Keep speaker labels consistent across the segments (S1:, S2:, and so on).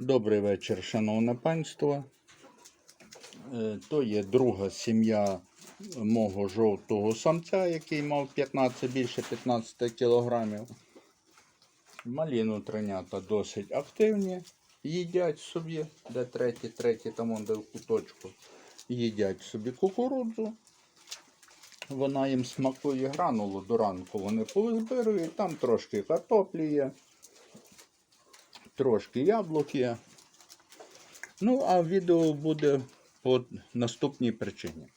S1: Добрий вечір, шановне панство. Е, То є друга сім'я мого жовтого самця, який мав 15, більше 15 кілограмів. Малі нутринята досить активні, їдять собі, де треті, треті, там де в куточку, їдять собі кукурудзу. Вона їм смакує гранулу до ранку. Вони повизбирують, там трошки картоплі є трошки яблук є. Ну, а відео буде по наступній причині.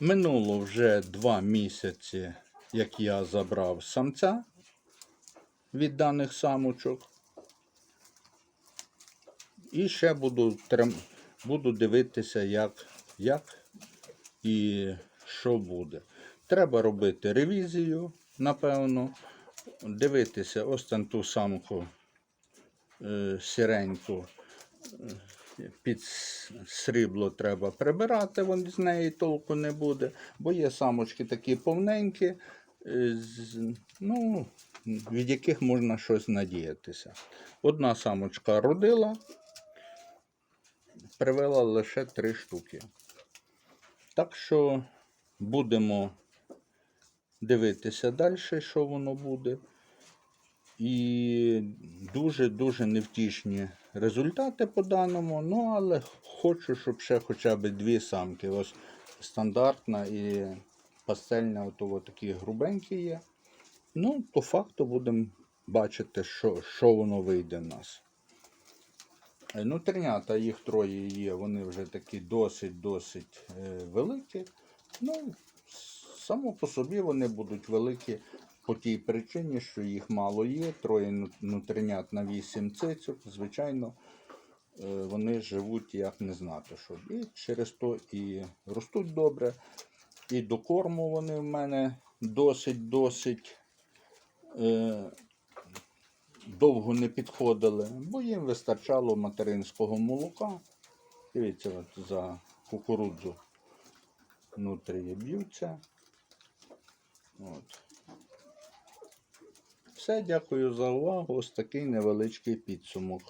S1: Минуло вже два місяці, як я забрав самця від даних самочок. І ще буду, буду дивитися, як, як і що буде. Треба робити ревізію, напевно. Дивитися ось там ту самку сіреньку е, під срібло треба прибирати, вон з неї толку не буде, бо є самочки такі повненькі, е, ну, від яких можна щось надіятися. Одна самочка родила, привела лише три штуки. Так що будемо дивитися далі, що воно буде. І дуже-дуже невтішні результати по даному. Ну, але хочу, щоб ще хоча б дві самки. Ось стандартна і пастельна, ото такі грубенькі є. Ну, по факту будемо бачити, що, що воно вийде в нас. Е, Ну, тринята, їх троє є, вони вже такі досить-досить е, великі. Ну, само по собі вони будуть великі по тій причині, що їх мало є, троє ну- нутринят на 8 цицьок, звичайно, е, вони живуть як не знати що. І через то і ростуть добре. І до корму вони в мене досить-досить е, довго не підходили, бо їм вистачало материнського молока. Дивіться, от за кукурудзу нутрії б'ються. От. Все, дякую за увагу. Ось такий невеличкий підсумок.